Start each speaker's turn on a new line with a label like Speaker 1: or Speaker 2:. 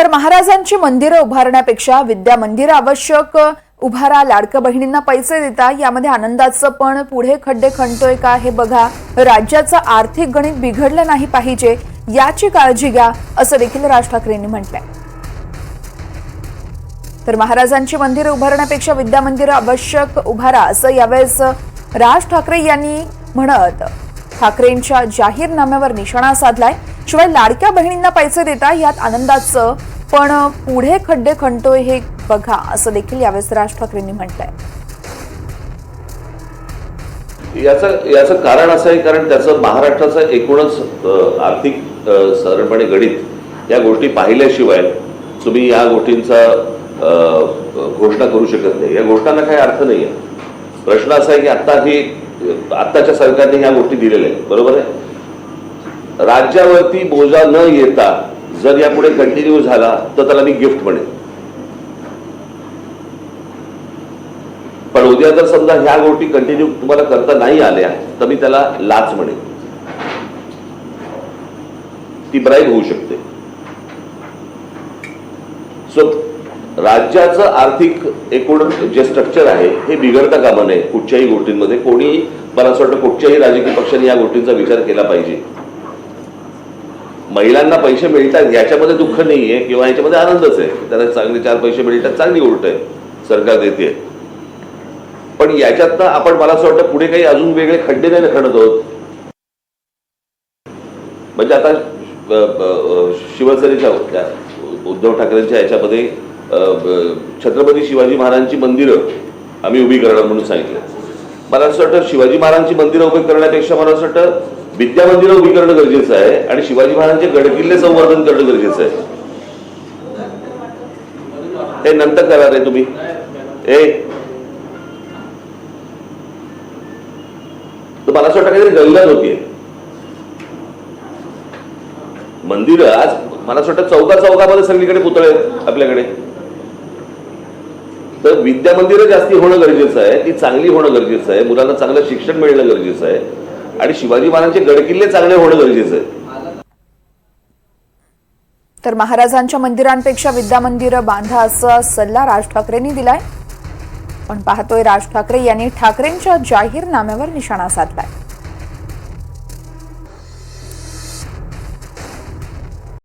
Speaker 1: तर महाराजांची मंदिरं उभारण्यापेक्षा विद्या मंदिरं आवश्यक. उभारा लाडक्या बहिणींना पैसे देता यामध्ये आनंदाचं पण पुढे खड्डे खणतोय का हे बघा. राज्याचं आर्थिक गणित बिघडलं नाही पाहिजे याची काळजी घ्या असं देखील राज ठाकरेंनी म्हटलंय. तर महाराजांची मंदिरं उभारण्यापेक्षा विद्या मंदिरं आवश्यक उभारा असं यावेळेस राज ठाकरे यांनी म्हणत. ठाकरेंच्या जाहीरनाम्यावर निशाणा साधलाय. शिवाय लाडक्या बहिणींना पैसे देता यात आनंदाचं पण पुढे खड्डे खणतोय हे बघा असं देखील यावेळेस राज ठाकरेंनी म्हटलंय.
Speaker 2: याचं याचं कारण असं आहे कारण त्याचं महाराष्ट्राचं एकूणच आर्थिक साधारणपणे गणित या गोष्टी पाहिल्याशिवाय तुम्ही या गोष्टींचा घोषणा करू शकत नाही. या घोषणांना काही अर्थ नाही आहे. प्रश्न असा आहे की आत्ता ही आत्ताच्या सरकारने ह्या गोष्टी दिलेल्या आहेत. बरोबर आहे? राज्यावरती बोजा न येता जर यापुढे कंटिन्यू झाला तर त्याला मी गिफ्ट म्हणेन. पण उद्या जर समजा ह्या गोष्टी कंटिन्यू तुम्हाला करता नाही आल्या तर मी त्याला लाच म्हणेन. ती ब्राईब होऊ शकते. सो राज्याचं आर्थिक एकूण जे स्ट्रक्चर आहे हे बिघडता कामा नये कुठच्याही गोष्टींमध्ये. कोणी मला असं वाटतं कुठच्याही राजकीय पक्षाने या गोष्टींचा विचार केला पाहिजे. महिलांना पैसे मिळतात याच्यामध्ये दुःख नाहीये किंवा याच्यामध्ये आनंदच आहे. त्यांना चांगले चार पैसे मिळतात चांगली गोष्ट आहे. सरकार देते. पण याच्यातनं आपण मला असं वाटतं पुढे काही अजून वेगळे खड्डे नाही खणत आहोत. म्हणजे आता शिवसेनेच्या त्या उद्धव ठाकरेंच्या याच्यामध्ये छत्रपती शिवाजी महाराजांची मंदिरं आम्ही उभी करणार म्हणून सांगितलं. मला असं वाटतं शिवाजी महाराजांची मंदिरं उभी करण्यापेक्षा मला असं वाटतं विद्या मंदिरं उभी करणं गरजेचं आहे आणि शिवाजी महाराजांचे गडकिल्ले संवर्धन करणं गरजेचं आहे. हे नंतर करा रे तुम्ही. ए. मला असं वाटतं काहीतरी गल्लत होतीये. मंदिर आज मला असं वाटतं चौका चौकामध्ये सगळीकडे पुतळे आपल्याकडे. तर विद्या मंदिरं जास्ती होणं गरजेचं आहे ती चांगली होणं गरजेचं आहे मुलांना चांगलं शिक्षण मिळणं गरजेचं आहे आणि शिवाजी महाराजांचे गडकिल्ले चांगले होणं गरजेचं आहे.
Speaker 1: तर महाराजांच्या मंदिरांपेक्षा विद्या मंदिरं बांधा असा सल्ला राज ठाकरेंनी दिलाय. पण पाहतोय राज ठाकरे यांनी ठाकरेंच्या जाहीरनाम्यावर निशाणा साधलाय.